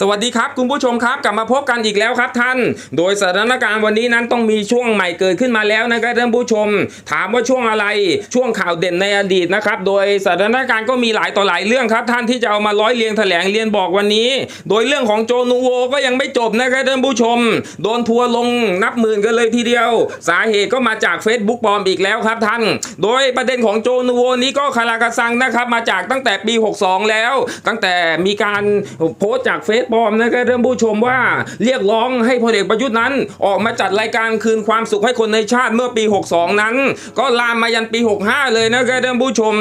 สวัสดีครับคุณผู้ชมครับกลับมาพบกันอีกแล้วครับท่าน โดยสถานการณ์วันนี้นั้นต้องมีช่วงใหม่เกิดขึ้นมาแล้วนะครับท่านผู้ชม ถามว่าช่วงอะไรช่วงข่าวเด่นในอดีตนะครับโดยสถานการณ์ก็มีหลายต่อหลายเรื่องครับท่านที่จะเอามาร้อยเรียงแถลงเรียนบอกวันนี้ โดยเรื่องของโจนูโวก็ยังไม่จบนะครับท่านผู้ชม โดนทัวร์ลงนับหมื่นกันเลยทีเดียว สาเหตุก็มาจาก Facebook ปลอมอีกแล้วครับท่าน โดยประเด็นของโจนูโวนี้ก็คาราคาซังนะครับมาจากตั้งแต่ปี 62 แล้ว ตั้งแต่มีการโพสต์จากเฟซปลอมนะครับท่านผู้ชมว่าเรียกร้องให้พลเอกประยุทธ์นั้น ออกมาจัดรายการคืนความสุขให้คนในชาติเมื่อปี 62 นั้น ก็ลามมายันปี 65 เลยนะครับท่านผู้ชม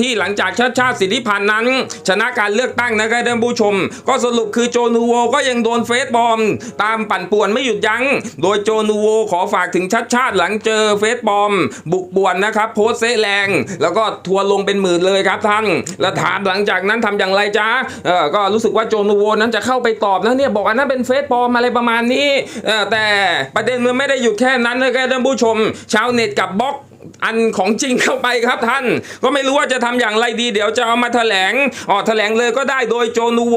ที่หลังจากชาติชาติสิทธิพันธ์นั้น ชนะการเลือกตั้งนะครับท่านผู้ชม ก็สรุปคือโจนูโวก็ยังโดนเฟซปลอม ตามปั่นป่วนไม่หยุดยัง้ง โดยโจนูโวขอฝากถึงชัดชาติหลังเจอเฟซปลอม บุกป่วนนะครับ โพสต์เซแรง แล้วก็ทัวร์ลงเป็นหมื่นเลยครับท่าน แล้วถามหลังจากนั้นทำอย่างไรจ๊ะเออก็รู้สึกว่าโจนูโวนนั้นจะเข้าไปตอบนะเนี่ยบอกอันนั้นเป็นเฟซปลอมอะไรประมาณนี้เออแต่ประเด็นมันไม่ได้หยุดแค่นั้นนะครับท่านผู้ชม ชาวเน็ตกับบล็อก อันของจริงเข้าไปครับท่าน ก็ไม่รู้ว่าจะทำอย่างไรดี เดี๋ยวจะเอามาแถลงอ๋อแถลงเลยก็ได้โดยโจนูโว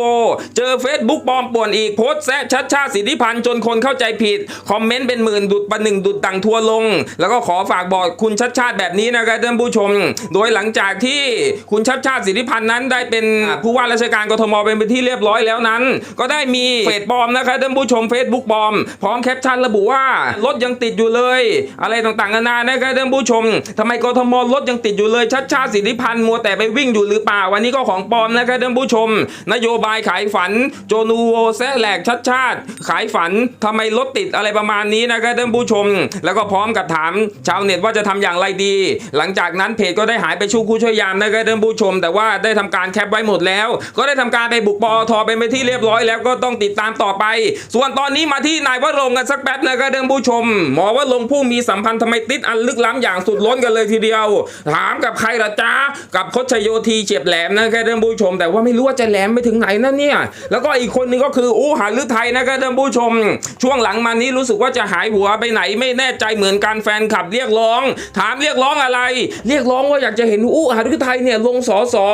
เจอ Facebook ปลอมป่วนอีกโพสต์แซะชัดชาติสิทธิพันธ์จนคนเข้าใจผิด คอมเมนต์เป็นหมื่นดุดประหนึ่งดุดตังทัวร์ลง แล้วก็ขอฝากบอกคุณชัดชาติแบบนี้นะครับท่านผู้ชม โดยหลังจากที่คุณชัดชาติสิทธิพันธ์นั้นได้เป็นผู้ว่าราชการกทมเป็นที่เรียบร้อยแล้วนั้น ก็ได้มีเฟซปลอมนะครับท่านผู้ชม Facebook ปลอมพร้อมแคปชั่นระบุว่ารถยังติดอยู่เลย อะไรต่างๆนานานะครับท่านผู้ชมทำไมกทมรถยังติดอยู่เลยชัดชาติสิทธิพันธ์มัวแต่ไปวิ่งอยู่หรือเปล่าวันนี้ก็ของปลอมนะครับท่านผู้ชม นโยบายขายฝันโจนูโวแซแหลกชัดชาติ ขายฝันทำไมรถติดอะไรประมาณนี้นะครับท่านผู้ชม แล้วก็พร้อมกับถามชาวเน็ตว่าจะทำอย่างไรดี หลังจากนั้นเพจก็ได้หายไปชูคู่ช่วยยามนะครับท่านผู้ชม แต่ว่าได้ทำการแคปไว้หมดแล้ว ก็ได้ทำการไปบุกปอทเป็นไปที่เรียบร้อยแล้วก็ต้องติดตามต่อไป ส่วนตอนนี้มาที่นายวรงกันสักแป๊บนะครับท่านผู้ชม หมอว่าลงผู้มีสัมพันธ์ทำไมติดอันลึกล้ำอย่างสุดล้นกันเลยทีเดียว ถามกับใครละจ๊ะกับคดชโยธีเฉียบแหลมนะครับท่านผู้ชม แต่ว่าไม่รู้ว่าจะแหลมไปถึงไหนนะเนี่ย แล้วก็อีกคนนึงก็คืออู้หาลือไทยนะครับท่านผู้ชม ช่วงหลังมานี้รู้สึกว่าจะหายหัวไปไหนไม่แน่ใจเหมือนกันแฟนคลับเรียกร้อง ถามเรียกร้องอะไร เรียกร้องว่าอยากจะเห็นอู้หาลือไทยเนี่ยลงสอสอ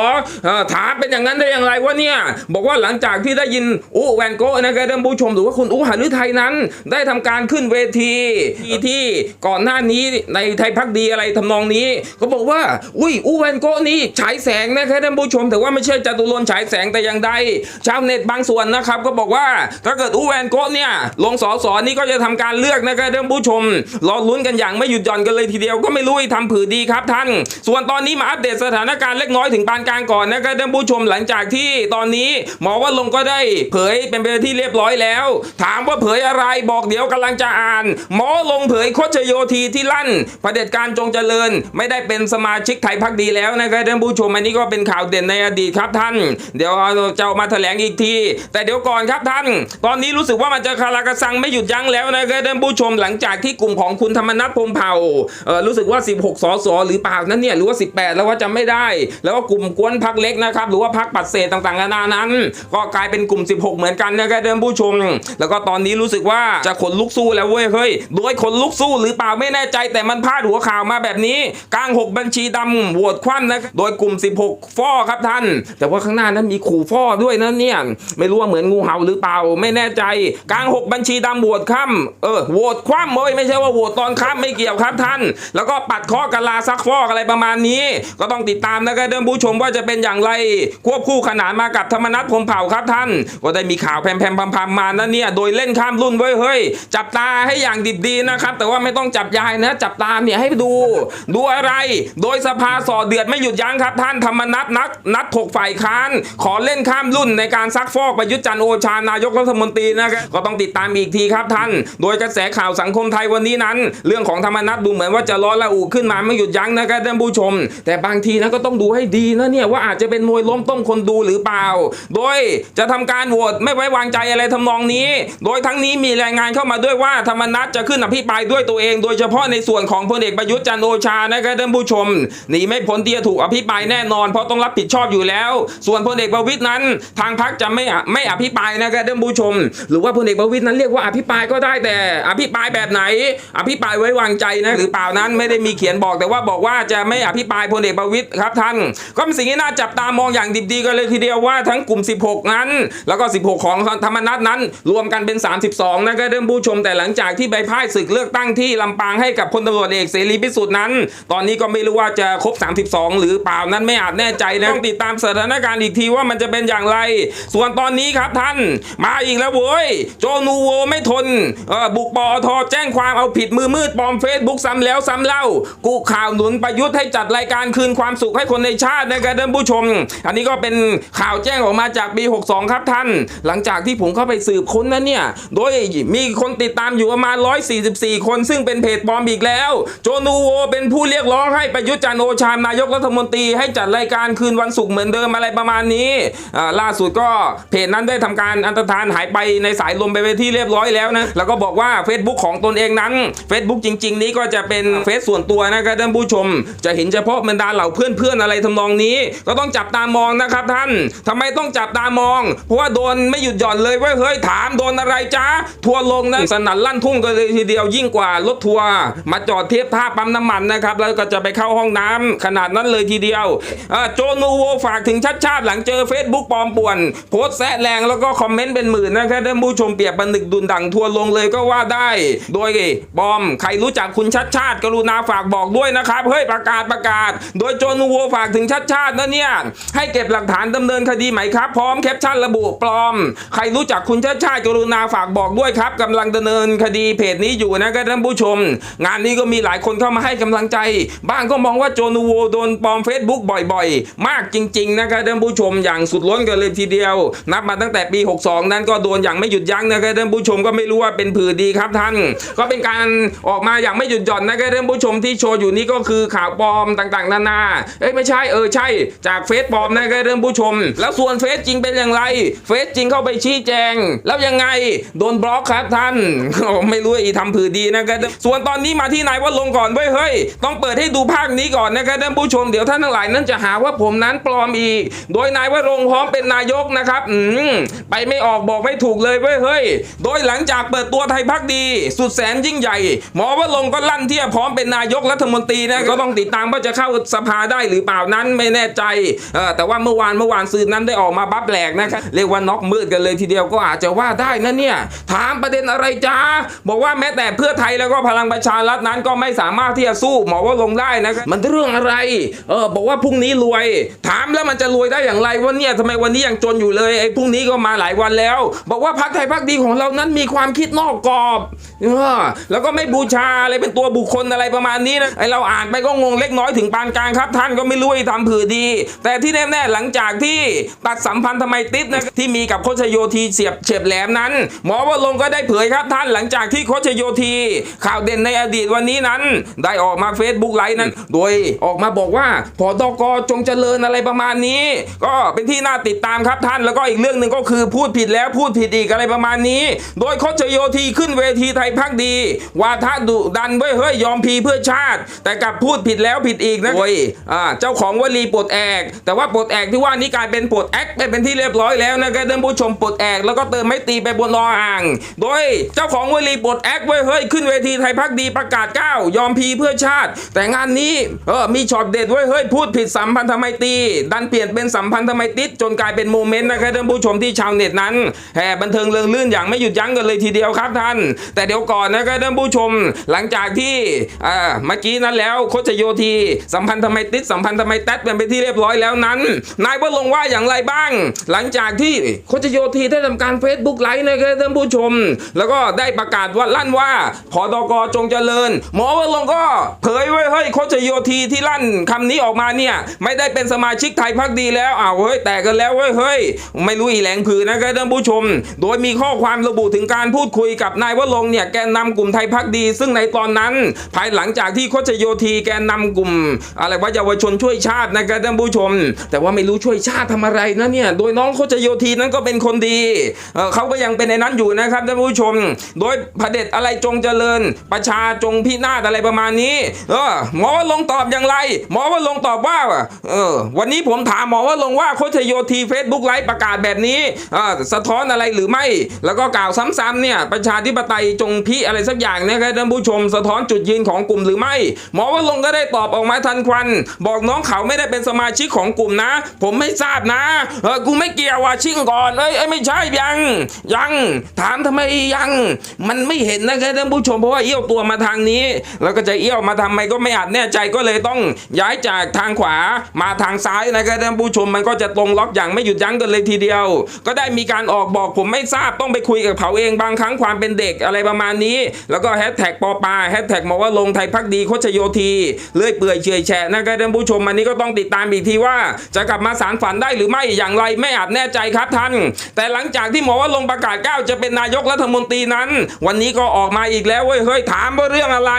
ถามเป็นอย่างนั้นได้อย่างไรวะเนี่ยบอกว่าหลังจากที่ได้ยินอู้แวนโกะนะครับท่านผู้ชมหรือว่าคุณอู้หาลือไทยนั้น ได้ทำการขึ้นเวทีที่ก่อนหน้านี้ในไทยพักดีอะไรทำนองนี้ก็บอกว่า อุ้ยอูแวนโกะนี่ฉายแสงนะครับท่านผู้ชม แต่ว่าไม่ใช่จตุรนฉายแสงแต่อย่างใด ชาวเน็ตบางส่วนนะครับ ก็บอกว่าถ้าเกิดอูแวนโกะเนี่ยลงสอสอนี่ก็จะทำการเลือกนะครับท่านผู้ชมรอลุ้นกันอย่างไม่หยุดหย่อนกันเลยทีเดียวก็ไม่รู้ไอ้ทำผือดีครับท่าน ส่วนตอนนี้มาอัปเดตสถานการณ์เล็กน้อยถึงปานกลางก่อนนะครับท่านผู้ชมหลังจากที่ตอนนี้หมอว่าลงก็ได้เผยเป็นไปที่เรียบร้อยแล้ว ถามว่าเผยอะไรบอกเดี๋ยวกำลังจะอ่าน หมอลงเผยโคชโยธีที่ลั่นประเด็จการจงเจริญ ไม่ได้เป็นสมาชิกไทยพักดีแล้วนะครับท่านผู้ชมอันนี้ก็เป็นข่าวเด่นในอดีตครับท่าน เดี๋ยวเจะเอามาแถลงอีกที แต่เดี๋ยวก่อนครับท่าน ตอนนี้รู้สึกว่ามันจะคาราคาซังไม่หยุดยั้งแล้วนะครับท่านผู้ชมหลังจากที่กลุ่มของคุณธรรมนัฐพมเผ่ารู้สึกว่า 16 สสหรือเปล่านั้นเนี่ยหรือว่า 18 แล้วว่าจำไม่ได้ แล้วก็กลุ่มกวนพักเล็กนะครับหรือว่าพักปัดเศษต่างๆนานานั้น ก็กลายเป็นกลุ่ม 16 เหมือนกันนะครับท่านผู้ชม แล้วก็ตอนนี้รู้สึกว่าจะขนลุกสู้แล้วเว้ยเฮ้ยโดยขนลุกสู้หรือเปล่าไม่แน่ใจแต่มันพาดหัวข่าวมาแบบนี้กลาง 6 บัญชีดำโหวตคว่ำนะโดยกลุ่ม 16 ฟ้อครับท่าน แต่ว่าข้างหน้านั้นมีขู่ฟ้อด้วยนะเนี่ยไม่รู้ว่าเหมือนงูเห่าหรือเปล่าไม่แน่ใจกลาง 6 บัญชีดำโหวตคว่ำเออโหวตคว่ำเว้ยไม่ใช่ว่าโหวตตอนคว่ำไม่เกี่ยวครับท่าน แล้วก็ปัดข้อกะลาซักฟอกอะไรประมาณนี้ ก็ต้องติดตามนะครับท่านผู้ชมว่าจะเป็นอย่างไร ควบคู่ขนานมากับธรรมนัฐพมเผ่าครับท่าน ก็ได้มีข่าวแพมๆพำๆมานะเนี่ยโดยเล่นข้ามรุ่นเว้ยเฮ้ยจับตาให้อย่างดิบดีนะครับ แต่ว่าไม่ต้องจับยายนะ จับตาเนี่ยให้ดูดูอะไรโดยสภาสอเดือดไม่หยุดยั้งครับท่านธรรมนัฐนักนัดถกฝ่ายค้าน ขอเล่นข้ามรุ่นในการซักฟอกประยุทธ์จันโอชานายกรัฐมนตรีนะครับก็ต้องติดตามอีกทีครับท่าน โดยกระแสข่าวสังคมไทยวันนี้นั้น เรื่องของธรรมนัฐดูเหมือนว่าจะร้อนระอุขึ้นมาไม่หยุดยั้งนะครับท่านผู้ชม แต่บางทีนะก็ต้องดูให้ดีนะเนี่ยว่าอาจจะเป็นมวยล้มต้มคนดูหรือเปล่า โดยจะทำการโหวตไม่ไว้วางใจอะไรทำนองนี้ โดยทั้งนี้มีรายงานเข้ามาด้วยว่าธรรมนัฐจะขึ้นอภิปรายด้วยตัวเอง โดยเฉพาะในส่วนของพลเอกประยุทธ์จันโอชานะครับท่านผู้ชมหนีไม่พ้นที่จะถูกอภิปรายแน่นอน เพราะต้องรับผิดชอบอยู่แล้ว ส่วนพลเอกประวิตยนั้น ทางพรรคจะไม่ไม่อภิปรายนะครับท่านผู้ชม หรือว่าพลเอกประวิตยนั้นเรียกว่าอภิปรายก็ได้แต่ อภิปรายแบบไหน อภิปรายไว้วางใจนะหรือเปล่านั้นไม่ได้มีเขียนบอกแต่ว่าบอกว่าจะไม่อภิปรายพลเอกประวิตยครับท่าน ก็เป็นสิ่งที่น่าจับตามองอย่างดิบดีกันเลยทีเดียวว่าทั้งกลุ่ม 16 นั้น แล้วก็ 16 ของธรรมนัตนั้น รวมกันเป็น 32นะครับท่านผู้ชมแต่หลังจากที่ใบพ่ายศึกเลือกตั้งที่ลำปางให้กับพลตำรวจเอกเสรีพิสุทธิ์นั้น ตอนนี้ก็ไม่รู้ว่าจะครบ 32 หรือเปล่านั้นไม่อาจแน่ใจนะต้องติดตามสถานการณ์อีกทีว่ามันจะเป็นอย่างไร ส่วนตอนนี้ครับท่านมาอีกแล้วเว้ยโจนูโวไม่ทนเอ่อบุกปอทแจ้งความเอาผิดมือมืดปลอมเฟซบุ๊กซ้ำแล้วซ้ำเล่า กูข่าวหนุนประยุทธ์ให้จัดรายการคืนความสุขให้คนในชาตินะครับท่านผู้ชม อันนี้ก็เป็นข่าวแจ้งออกมาจากปี 62 ครับท่าน หลังจากที่ผมเข้าไปสืบค้นนั้นเนี่ย โดยมีคนติดตามอยู่ประมาณ 144 คน ซึ่งเป็นเพจปลอมอีกแล้ว โจนูโวเป็นผู้เรียกร้องให้ประยุทธ์จันโอชานายกรัฐมนตรีให้จัดรายการคืนวันศุกร์เหมือนเดิมอะไรประมาณนี้ล่าสุดก็เพจนั้นได้ทำการอันตรธานหายไปในสายลมไปเป็นที่เรียบร้อยแล้วนะแล้วก็บอกว่า Facebook ของตนเองนั้น Facebook จริง ๆ นี้ก็จะเป็นเฟซส่วนตัวนะครับท่านผู้ชม จะเห็นเฉพาะบรรดาเหล่าเพื่อนๆอะไรทำนองนี้ ก็ต้องจับตามองนะครับท่านทำไมต้องจับตามอง เพราะว่าโดนไม่หยุดหย่อนเลยว่าเฮ้ยถามโดนอะไรจ้าทัวร์ลงนะสนั่นลั่นทุ่งกันเลยทีเดียวยิ่งกว่ารถทัวร์มาจอดเทียบท่าปั๊มน้ำมันนะครับ แล้วก็จะไปเข้าห้องน้ำขนาดนั้นเลยทีเดียวโจนูโวฝากถึงชัดชาติหลังเจอ Facebook ปลอมป่วน โพสแซะแรงแล้วก็คอมเมนต์เป็นหมื่นนะครับท่านผู้ชมเปรียบบันนึกดุนดังทัวร์ลงเลยก็ว่าได้ โดยบอม ใครรู้จักคุณชัดชาติ กรุณาฝากบอกด้วยนะครับเฮ้ยประกาศประกาศ โดยโจนูโวฝากถึงชัดชาตินะเนี่ยให้เก็บหลักฐานดำเนินคดีไหมครับ พร้อมแคปชั่นระบุปลอม ใครรู้จักคุณชัดชาติกรุณาฝากบอกด้วยครับกำลังดำเนินคดีเพจนี้อยู่นะครับท่านผู้ชม งานนี้ก็มีหลายคนเข้ามาให้กำลังใจ บ้างก็มองว่าโจนูโวโดนปลอม Facebook บ่อยๆ มากจริงๆนะครับท่านผู้ชมอย่างสุดล้นกันเลยทีเดียว นับมาตั้งแต่ปี 62 นั้นก็โดนอย่างไม่หยุดยั้งนะครับท่านผู้ชมก็ไม่รู้ว่าเป็นผือดีครับท่าน ก็เป็นการออกมาอย่างไม่หยุดหย่อนนะครับท่านผู้ชมที่โชว์อยู่นี้ก็คือข่าวปลอมต่างๆ นานาเอ้ยไม่ใช่เออใช่จากเฟซปลอมนะครับท่านผู้ชม แล้วส่วนเฟซจริงเป็นอย่างไรเฟซจริงเข้าไปชี้แจง แล้วยังไงโดนบล็อกครับท่านไม่รู้อีทำผือดีนะครับส่วนตอนนี้มาที่นายว่าลงก่อนเว้ยเฮ้ยต้องเปิดให้ดูภาคนี้ก่อนนะครับท่านผู้ชมเดี๋ยวท่านทั้งหลายนั้นจะหาว่าผมนั้นปลอมอีก โดยนายว่าลงพร้อมเป็นนายกนะครับอืมไปไม่ออกบอกไม่ถูกเลยเว้ยเฮ้ย โดยหลังจากเปิดตัวไทยพักดี สุดแสนยิ่งใหญ่ หมอว่าลงก็ลั่นเที่ยพร้อมเป็นนายกรัฐมนตรีนะก็ต้องติดตามว่าจะเข้าสภาได้หรือเปล่านั้นไม่แน่ใจเออแต่ว่าเมื่อวานเมื่อวานซื้อนั้นได้ออกมาบัฟแหลกนะครับเรียกว่าน็อกมืดกันเลยทีเดียวก็อาจจะว่าได้นะเนี่ยถามประเด็นอะไรจ้าบอกว่าแม้แต่เพื่อไทยแล้วก็พลังประชารัฐนั้นก็ไม่สามารถที่จะสู้หมอว่าลงได้นะครับมันเรื่องอะไรเออบอกว่าพรุ่งนี้รวย ถามแล้วมันจะรวยได้อย่างไรว่าเนี่ยทำไมวันนี้ยังจนอยู่เลยไอ้พรุ่งนี้ก็มาหลายวันแล้ว บอกว่าพักไทยพักดีของเรานั้นมีความคิดนอกกรอบเออแล้วก็ไม่บูชาอะไรเป็นตัวบุคคลอะไรประมาณนี้นะไอเราอ่านไปก็งงเล็กน้อยถึงปานกลางครับ ท่านก็ไม่รู้ว่าทำผือดี แต่ที่แน่ๆหลังจากที่ตัดสัมพันธ์ทำไมติดนะที่มีกับโคชโยธีเสียบเฉียบแหลมนั้น หมอวรงค์ก็ได้เผยครับท่านหลังจากที่โคชโยธีข่าวเด่นในอดีตวันนี้นั้น ได้ออกมา Facebook ไลฟ์นั้น โดยออกมาบอกว่าพอดกจงเจริญอะไรประมาณนี้ ก็เป็นที่น่าติดตามครับท่านแล้วก็อีกเรื่องหนึ่งก็คือพูดผิดแล้วพูดผิดอีกอะไรประมาณนี้ โดยโคชโยธีขึ้นเวทีไทยพักดี วาทะดุดันเว้ยเฮ้ยยอมพีเพื่อชาติ แต่กลับพูดผิดแล้วผิดอีกนะโอ้ยอ่าเจ้าของวลีปลดแอก แต่ว่าปลดแอกที่ว่านี้กลายเป็นปลดแอกไปเป็นที่เรียบร้อยแล้วนะครับท่านผู้ชมปลดแอกแล้วก็เติมไม่ตีไปบนรออ่าง โดยเจ้าของวลีปลดแอกเว้ยเฮ้ยขึ้นเวทีไทยพักดีประกาศก้าวยอมพีเพื่อชาติ แต่งานนี้เออมีช็อตเด็ดเว้ยเฮ้ยพูดผิดสัมพันธไมตรีดันเปลี่ยนเป็นสัมพันธไมตรีจนกลายเป็นโมเมนต์นะครับท่านผู้ชมที่ชาวเน็ตนั้นแห่บันเทิงเริงลื่นอย่างไม่หยุดยั้งกันเลยทีเดียวครับท่าน แต่เดี๋ยวก่อนนะครับท่านผู้ชมหลังจากที่อ่าเมื่อกี้นั้นแล้วโคชโยธีสัมพันธไมตรีสัมพันธไมตรีเป็นไปที่เรียบร้อยแล้วนั้น นายว่าลงว่าอย่างไรบ้าง หลังจากที่โคชโยธีได้ทำการเฟซบุ๊กไลฟ์นะครับท่านผู้ชม แล้วก็ได้ประกาศว่าลั่นว่าพอดกจงเจริญ หมอว่าลงก็เผยไว้เฮ้ยโคชโยธีที่ลั่นคำนี้ออกมาเนี่ย ไม่ได้เป็นสมาชิกไทยพักดีแล้วอ้าวเฮ้ยแตกกันแล้วเว้ยเฮ้ยไม่รู้อีแหลงผือนะครับท่านผู้ชม โดยมีข้อความระบุถึงการพูดคุยกับนายวะลงเนี่ยแกนนำกลุ่มไทยพักดี ซึ่งในตอนนั้น ภายหลังจากที่โคชโยธีแกนนำกลุ่ม อะไรว่าเยาวชนช่วยชาตินะครับท่านผู้ชม แต่ว่าไม่รู้ช่วยชาติทำอะไรนะเนี่ยโดยน้องโคชโยธีนั้นก็เป็นคนดีเเขาก็ยังเป็นในนั้นอยู่นะครับท่านผู้ชม โดยพระเด็จอะไรจงเจริญ ประชาจงพินาศอะไรประมาณนี้นี้เออหมอว่าลงตอบอย่างไร หมอว่าลงตอบว่าเออวันนี้ผมถามหมอว่าลงว่าโคชโยทีเฟซบุ๊กไลฟ์ประกาศแบบนี้อ่าสะท้อนอะไรหรือไม่ แล้วก็กล่าวซ้ำๆเนี่ยประชาธิปไตยจงพิอะไรสักอย่างนะครับท่านผู้ชมสะท้อนจุดยืนของกลุ่มหรือไม่ หมอว่าลงก็ได้ตอบออกมาทันควัน บอกน้องเขาไม่ได้เป็นสมาชิกของกลุ่มนะ ผมไม่ทราบนะเออกูไม่เกี่ยวว่ะชิ่งก่อนเอ้ยไม่ใช่ยังยังถามทำไมยัง มันไม่เห็นนะครับท่านผู้ชมเพราะว่าเอี้ยวตัวมาทางนี้ แล้วก็จะเอี้ยวมาทำไมก็ไม่อาจแน่ใจก็เลยต้องย้ายจากทางขวามาทางซ้ายนะครับท่านผู้ชมมันก็จะตรงล็อกอย่างไม่หยุดยั้งกันเลยทีเดียว ก็ได้มีการออกบอกผมไม่ทราบต้องไปคุยกับเขาเองบางครั้งความเป็นเด็กอะไรประมาณนี้ แล้วก็แฮชแท็กปอปาแฮชแท็กมาว่าลงไทยพักดีโคชโยทีเลื่อยเปื่อยเฉยแฉะนะครับท่านผู้ชมอันนี้ก็ต้องติดตามอีกทีว่า จะกลับมาสารฝันได้หรือไม่อย่างไรไม่อาจแน่ใจครับท่าน แต่หลังจากที่หมอว่าลงประกาศก้าวจะเป็นนายกรัฐมนตรีนั้น วันนี้ก็ออกมาอีกแล้วเว้ยเฮ้ยถามว่าเรื่องอะไร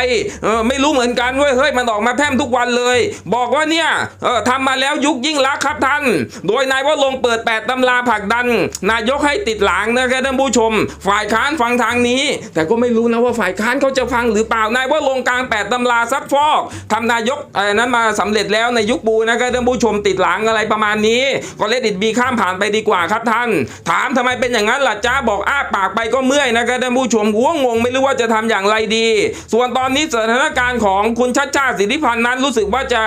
เออไม่รู้เหมือนกันเว้ยเฮ้ยมันออกมาแพร่มทุกวันเลย บอกว่าเนี่ยเออทำมาแล้วยุคยิ่งรักครับท่าน โดยนายว่าลงเปิดแปดตำราผักดัน นายกให้ติดหลังนะครับท่านผู้ชม ฝ่ายค้านฟังทางนี้ แต่ก็ไม่รู้นะว่าฝ่ายค้านเขาจะฟังหรือเปล่านายว่าลงกลางแปดตำราซักฟอกทำนายกเออนั้นมาสำเร็จแล้วในยุคบูนะครับท่านผู้ชมติดหลังอะไรประมาณนี้ ก็เลดิดบีข้ามผ่านไปดีกว่าครับท่าน ถามทำไมเป็นอย่างนั้นล่ะจ้าบอกอ้าปากไปก็เมื่อยนะครับท่านผู้ชมหัวงงไม่รู้ว่าจะทำอย่างไรดี ส่วนตอนนี้สถานการณ์การของคุณชัดชาติสิทธิพันธ์นั้นรู้สึกว่าจะ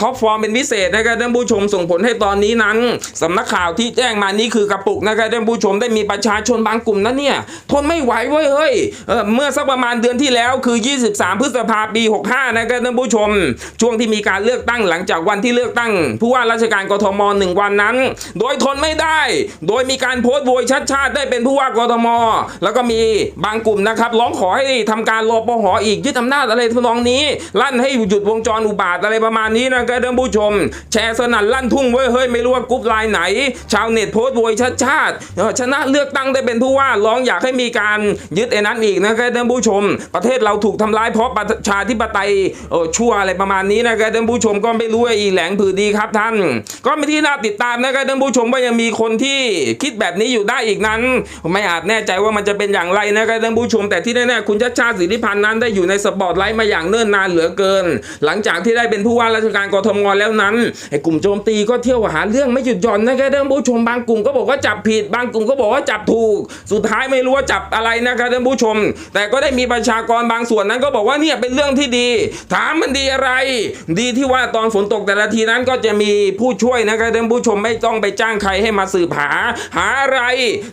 ท็อปฟอร์มเป็นพิเศษนะครับท่านผู้ชมส่งผลให้ตอนนี้นั้นสำนักข่าวที่แจ้งมานี้คือกระปุกนะครับท่านผู้ชมได้มีประชาชนบางกลุ่มนั้นเนี่ยทนไม่ไหวเว้ยเฮ้ยเมื่อสักประมาณเดือนที่แล้วคือ 23 พฤษภาปี 65 นะครับท่านผู้ชม ช่วงที่มีการเลือกตั้งหลังจากวันที่เลือกตั้ง ผู้ว่าราชการกทมหนึ่งวันนั้น โดยทนไม่ได้ โดยมีการโพสต์โวยชัดชาติได้เป็นผู้ว่ากทม แล้วก็มีบางกลุ่มนะครับร้องขอให้ทำการรอปหอีกยึดอำนาจอะไรทำนองนี้ ลั่นให้หยุดวงจรอุบาทอะไรประมาณนี้นะครับท่านผู้ชม แชร์สนั่นลั่นทุ่งเว้ยเฮ้ยไม่รู้ว่ากรุ๊ปไลน์ไหน ชาวเน็ตโพสต์โวยชัดชาติชนะเลือกตั้งได้เป็นผู้ว่าร้องอยากให้มีการยึดไอ้นั้นอีกนะครับท่านผู้ชม ประเทศเราถูกทำร้ายเพราะประชาธิปไตยเออชั่วอะไรประมาณนี้นะครับท่านผู้ชมก็ไม่รู้ไอ้อีแหลงผือดีครับท่าน ก็ไม่ที่น่าติดตามนะครับท่านผู้ชมว่ายังมีคนที่คิดแบบนี้อยู่ได้อีกนั้น ไม่อาจแน่ใจว่ามันจะเป็นอย่างไรนะครับท่านผู้ชม แต่ที่แน่ๆคุณชัดชาติสิทธิพันธ์นั้นได้อยู่ในสปอตไลท์มาอย่างเนิ่นนานเหลือเกิน หลังจากที่ได้เป็นผู้ว่าราชการกรทมแล้วนั้นไอ้กลุ่มโจมตีก็เที่ยวหาเรื่องไม่หยุดหย่อนนะครับท่านผู้ชมบางกลุ่มก็บอกว่าจับผิดบางกลุ่มก็บอกว่าจับถูก สุดท้ายไม่รู้ว่าจับอะไรนะครับท่านผู้ชม แต่ก็ได้มีประชากรบางส่วนนั้นก็บอกว่าเนี่ยเป็นเรื่องที่ดี ถามมันดีอะไร ดีที่ว่าตอนฝนตกแต่ละทีนั้นก็จะมีผู้ช่วยนะครับท่านผู้ชมไม่ต้องไปจ้างใครให้มาสืบหา หาอะไร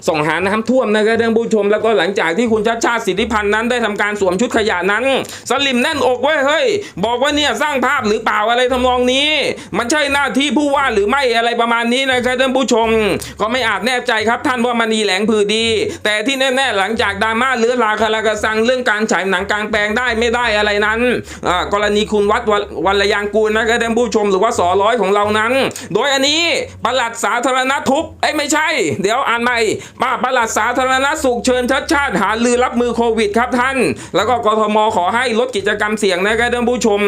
ส่งหาน้ำท่วมนะครับท่านผู้ชม แล้วก็หลังจากที่คุณชัดชาติสิทธิพันธ์นั้นได้ทำการสวมชุดขยะนั้นสลิมแน่นอกไว้ยเฮ้ยบอกว่าเนี่ยสร้างภาพหรือเปล่าอะไรทำนองนี้ มันใช่หน้าที่ผู้ว่าหรือไม่อะไรประมาณนี้นะครับท่านผู้ชม ก็ไม่อาจแน่ใจครับท่านว่ามันนีแหลงผือดี แต่ที่แน่ๆหลังจากดราม่าเลือดลาคาราคาซังเรื่องการฉายหนังกลางแปลงได้ไม่ได้อะไรนั้นกรณีคุณวัดววัลยางกูลนะครับท่านผู้ชมหรือว่าสอร้อยของเรานั้น โดยอันนี้ประหลัดสาธารณทุบเอ้ไม่ใช่ เดี๋ยวอ่านใหม่ป้าปลัดสาธารณสุขเชิญชัดชาติหาลือรับมือโควิดครับท่าน แล้วก็กทมขอให้ลดกิจกรรมเสี่ยงนะครับท่านผู้ชม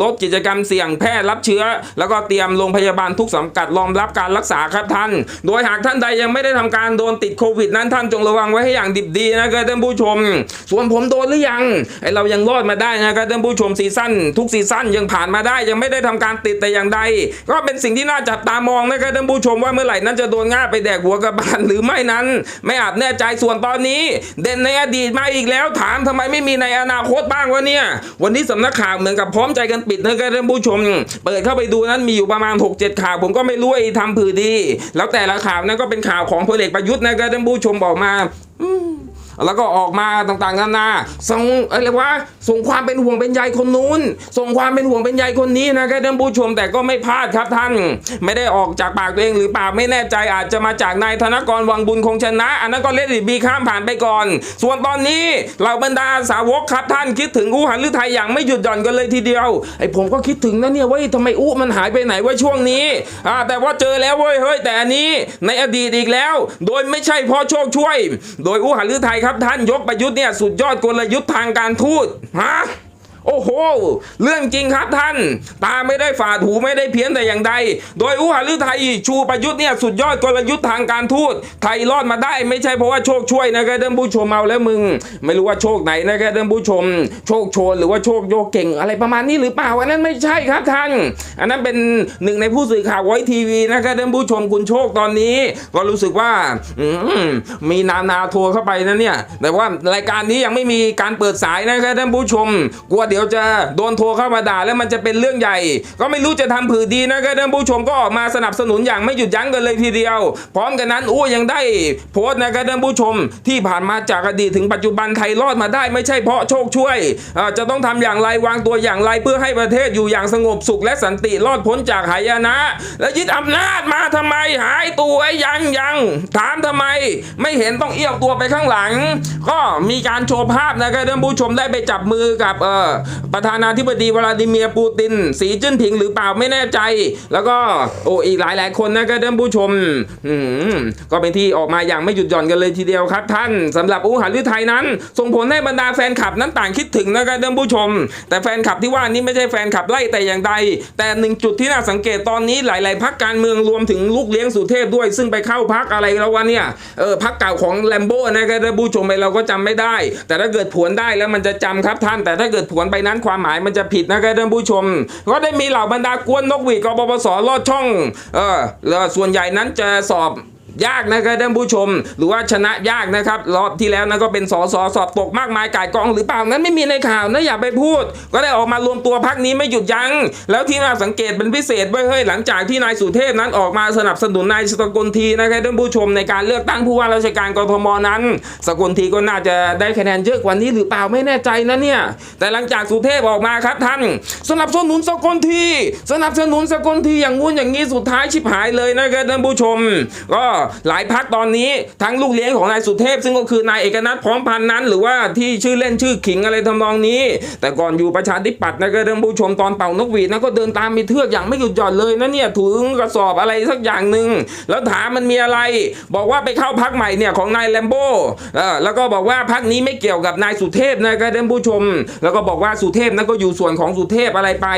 ลดกิจกรรมเสี่ยงแพร่รับเชื้อ แล้วก็เตรียมโรงพยาบาลทุกสังกัดรองรับการรักษาครับท่าน โดยหากท่านใดยังไม่ได้ทำการโดนติดโควิดนั้นท่านจงระวังไว้ให้อย่างดิบดีนะครับท่านผู้ชม ส่วนผมโดนหรือยังไอเรายังรอดมาได้นะครับท่านผู้ชมซีซั่นทุกซีซั่นยังผ่านมาได้ยังไม่ได้ทำการติดแต่อย่างใด ก็เป็นสิ่งที่น่าจับตามองนะครับท่านผู้ชมว่าเมื่อไหร่นั้นจะโดนง่าไปแดกหัวกระบาลหรือไม่นั้น ไม่อาจแน่ใจส่วนตอนนี้ เด่นในอดีตมาอีกแล้วถามทำไมไม่มีในอนาคตบ้างวะเนี่ย วันนี้สำนักข่าวเหมือนกับพร้อมใจกันปิดนะครับท่านผู้ชม เปิดเข้าไปดูนั้นมีอยู่ประมาณ 6-7 ข่าว ผมก็ไม่รู้ไอ้ทำผือดี แล้วแต่ละข่าวนั้นก็เป็นข่าวของพลเอกประยุทธ์นะครับท่านผู้ชมบอกมา แล้วก็ออกมาต่างๆนานาส่งอะไรวะส่งความเป็นห่วงเป็นใยคนนู้น ส่งความเป็นห่วงเป็นใยคนนี้นะครับท่านผู้ชมแต่ก็ไม่พลาดครับท่าน ไม่ได้ออกจากปากตัวเองหรือปล่าไม่แน่ใจอาจจะมาจากนายธนกรวังบุญคงชนะ อันนั้นก็เลดบีข้ามผ่านไปก่อน ส่วนตอนนี้เหล่าบรรดาสาวกครับท่านคิดถึงอู้หันหรือไทยอย่างไม่หยุดหย่อนกันเลยทีเดียวไอ้ผมก็คิดถึงนะเนี่ยว่าทำไมอู้มันหายไปไหนว่าช่วงนี้อ่าแต่ว่าเจอแล้วเว้ยเฮ้ยแต่อันนี้ในอดีตอีกแล้ว โดยไม่ใช่เพราะโชคช่วย โดยอู้หันหรือไทยครับท่านยกประยุทธ์เนี่ยสุดยอดกลยุทธ์ทางการทูตฮะ โอ้โห เรื่องจริงครับท่าน ตาไม่ได้ฝาดหูไม่ได้เพี้ยนแต่อย่างใด โดยอุหฤทัยชูประยุทธ์เนี่ยสุดยอดกลยุทธ์ทางการทูต ไทยรอดมาได้ไม่ใช่เพราะว่าโชคช่วยนะครับท่านผู้ชมเอาแล้วมึง ไม่รู้ว่าโชคไหนนะครับท่านผู้ชม โชคโชนหรือว่าโชคโยกเก่งอะไรประมาณนี้หรือเปล่าอันนั้นไม่ใช่ครับท่าน อันนั้นเป็นหนึ่งในผู้สื่อข่าวไว้ทีวีนะครับท่านผู้ชมคุณโชคตอนนี้ ก็รู้สึกว่าอมมีนานาโทรเข้าไปนะเนี่ยแต่ว่ารายการนี้ยังไม่มีการเปิดสายนะครับท่านผู้ชมกลัวเดี๋ยวจะโดนโทรเข้ามาด่าแล้วมันจะเป็นเรื่องใหญ่ ก็ไม่รู้จะทำผือดีนะครับท่านผู้ชมก็ออกมาสนับสนุนอย่างไม่หยุดยั้งกันเลยทีเดียว พร้อมกันนั้นอู้ยังได้โพสต์นะครับท่านผู้ชมที่ผ่านมาจากอดีตถึงปัจจุบันไทยรอดมาได้ไม่ใช่เพราะโชคช่วยจะต้องทำอย่างไรวางตัวอย่างไรเพื่อให้ประเทศอยู่อย่างสงบสุขและสันติรอดพ้นจากหายนะ และยึดอำนาจมาทำไมหายตัวไอ้ยังยังถามทำไม ไม่เห็นต้องเอี้ยวตัวไปข้างหลัง ก็มีการโชว์ภาพนะครับท่านผู้ชมได้ไปจับมือกับเออประธานาธิบดีวลาดิเมียร์ปูติน สีจิ้นผิงหรือเปล่าไม่แน่ใจ แล้วก็โอ้อีกหลายหลายคนนะครับท่านผู้ชมอืมก็เป็นที่ออกมาอย่างไม่หยุดหย่อนกันเลยทีเดียวครับ ท่านสำหรับอูหันฤทัยนั้น ส่งผลให้บรรดาแฟนคลับนั้นต่างคิดถึงนะครับท่านผู้ชม แต่แฟนคลับที่ว่านี้ไม่ใช่แฟนคลับไล่แต่อย่างใด แต่หนึ่งจุดที่น่าสังเกตตอนนี้หลาย ๆพักการเมืองรวมถึงลูกเลี้ยงสุเทพด้วย ซึ่งไปเข้าพักอะไรแล้ววะเนี่ยเออพักเก่าของแลมโบ้นะครับท่านผู้ชมไปเราก็จำไม่ได้ แต่ถ้าเกิดผวนได้แล้วมันจะจำครับท่าน แต่ถ้าเกิดผวนไปนั้นความหมายมันจะผิดนะครับท่านผู้ชม ก็ได้มีเหล่าบรรดากวนนกหวีดกบปสลอดช่องเออส่วนใหญ่นั้นจะสอบ ยากนะครับท่านผู้ชม หรือว่าชนะยากนะครับรอบที่แล้วนะก็เป็นสอสอสอบตกมากมายกายกองหรือเปล่านั้นไม่มีในข่าวนะอย่าไปพูด ก็ได้ออกมารวมตัวพักนี้ไม่หยุดยัง้งแล้วที่น่าสังเกตเป็นพิเศษไว้เฮ้ยหลังจากที่นายสุเทพนั้นออกมาสนับสนุนนายสกลทีนะครับท่านผู้ชมในการเลือกตั้งผู้ว่าราชการกรทมนั้น สกลทีก็น่าจะได้คะแนนเยอะกว่านี้หรือเปล่าไม่แน่ใจนะเนี่ยแต่หลังจากสุเทพออกมาครับท่าน สนับสนุนสกลทีสนับสนุนสกลทีอย่างงู้นอย่างนี้สุดท้ายชิบหายเลยนะครับท่านผู้ชม ก็หลายพักตอนนี้ทั้งลูกเลี้ยงของนายสุเทพ ซึ่งก็คือนายเอกนัทพร้อมพันนั้น หรือว่าที่ชื่อเล่นชื่อขิงอะไรทำนองนี้ แต่ก่อนอยู่ประชาธิปัตย์นะครับท่านผู้ชมตอนเป่านกหวีดนะก็เดินตามมีเทือกอย่างไม่หยุดหย่อนเลยนะเนี่ยถุงกระสอบอะไรสักอย่างหนึ่งแล้วถามมันมีอะไร บอกว่าไปเข้าพักใหม่เนี่ยของนายแลมโบ้แล้วก็บอกว่าพักนี้ไม่เกี่ยวกับนายสุเทพนะครับท่านผู้ชม แล้วก็บอกว่าสุเทพนั้นก็อยู่ส่วนของสุเทพอะไรไป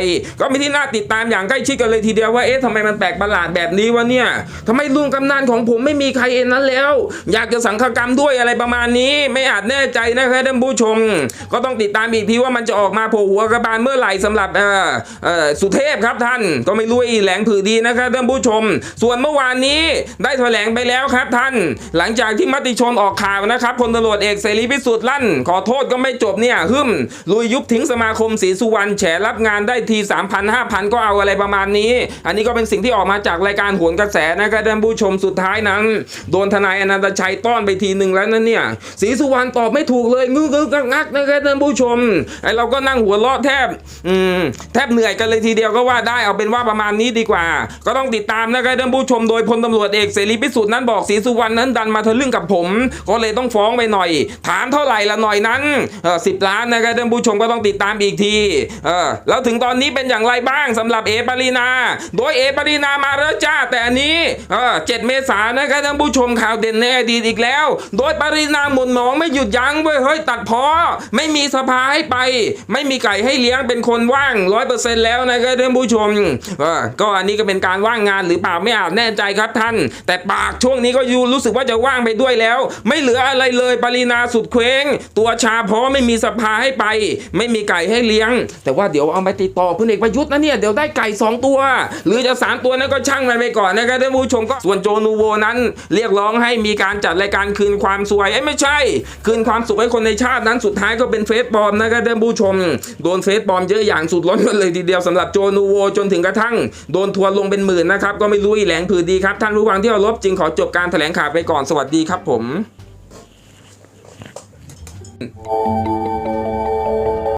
ก็มีที่น่าติดตามอย่างใกล้ชิดกันเลยทีเดียวว่าเอ๊ะทำไมมันแปลกประหลาดแบบนี้วะเนี่ยทำไมลุงกำนันของผมไม่มีใครเอ็นนั้นแล้ว อยากจะสังฆกรรมด้วยอะไรประมาณนี้ ไม่อาจแน่ใจนะครับท่านผู้ชม ก็ต้องติดตามอีกทีว่ามันจะออกมาโผล่หัวกระบาลเมื่อไหร่สำหรับสุเทพครับท่าน ก็ไม่รู้อีแหลงผือดีนะครับท่านผู้ชม ส่วนเมื่อวานนี้ได้แถลงไปแล้วครับท่าน หลังจากที่มติชนออกข่าวนะครับพลตำรวจเอกเสรีพิสุทธิ์ลั่น ขอโทษก็ไม่จบเนี่ยหึมลุยยุบทิ้งสมาคมศรีสุวรรณแฉรับงานได้ที3,000 5,000ก็เอาอะไรประมาณนี้ อันนี้ก็เป็นสิ่งที่ออกมาจากรายการโหนกระแสนะครับท่านผู้ชมสุดท้ายนั้นโดนทนายอนันตชัยต้อนไปทีหนึ่งแล้วนั่นเนี่ยศรีสุวรรณตอบไม่ถูกเลยงึกงึกงักนะครับท่านผู้ชมไอเราก็นั่งหัวเราะแทบอืมแทบเหนื่อยกันเลยทีเดียวก็ว่าได้เอาเป็นว่าประมาณนี้ดีกว่า ก็ต้องติดตามนะครับท่านผู้ชมโดยพลตำรวจเอกเสรีพิสุทธิ์นั้นบอกศรีสุวรรณนั้นดันมาทะลึ่งกับผม ก็เลยต้องฟ้องไปหน่อย ถามเท่าไหร่ละหน่อยนั้นเออสิบล้านนะครับท่านผู้ชมก็ต้องติดตามอีกทีเออแล้วถึงตอนนี้เป็นอย่างไรบ้างสำหรับเอปรินา โดยเอปรินามาแล้วจ้าแต่อันนี้เออเจ็ดเมษายนนะครับท่านผู้ชมข่าวเด่นในอดีตอีกแล้ว โดยปรินาหมุนหนองไม่หยุดยั้งเว้ยเฮ้ยตัดพอ ไม่มีสภาให้ไป ไม่มีไก่ให้เลี้ยงเป็นคนว่างร้อยเปอร์เซ็นต์แล้วนะครับท่านผู้ชมก็อันนี้ก็เป็นการว่างงานหรือเปล่าไม่อาจแน่ใจครับท่าน แต่ปากช่วงนี้ก็ยูรู้สึกว่าจะว่างไปด้วยแล้ว ไม่เหลืออะไรเลยปรินาสุดเคว้ง ตัวชาเพราะไม่มีสภาให้ไป ไม่มีไก่ให้เลี้ยง แต่ว่าเดี๋ยวเอาไปติดต่อพลเอกประยุทธ์นะเนี่ยเดี๋ยวได้ไก่สองตัว หรือจะสามตัวนั้นก็ช่างมันไปก่อนนะครับท่านผู้ชมก็ส่วนโจนูโวนั้นเรียกร้องให้มีการจัดรายการคืนความสวยเอ้ไม่ใช่ คืนความสุขให้คนในชาตินั้นสุดท้ายก็เป็นเฟซปลอมนะครับท่านผู้ชม โดนเฟซปลอมเยอะอย่างสุดล้นกันเลยทีเดียวสำหรับโจนูโวจนถึงกระทั่ง โดนทัวร์ลงเป็นหมื่นนะครับ ก็ไม่รู้อีแหลงผือดีครับ ท่านผู้ฟังที่เคารพจึงขอจบการแถลงข่าวไปก่อนสวัสดีครับผม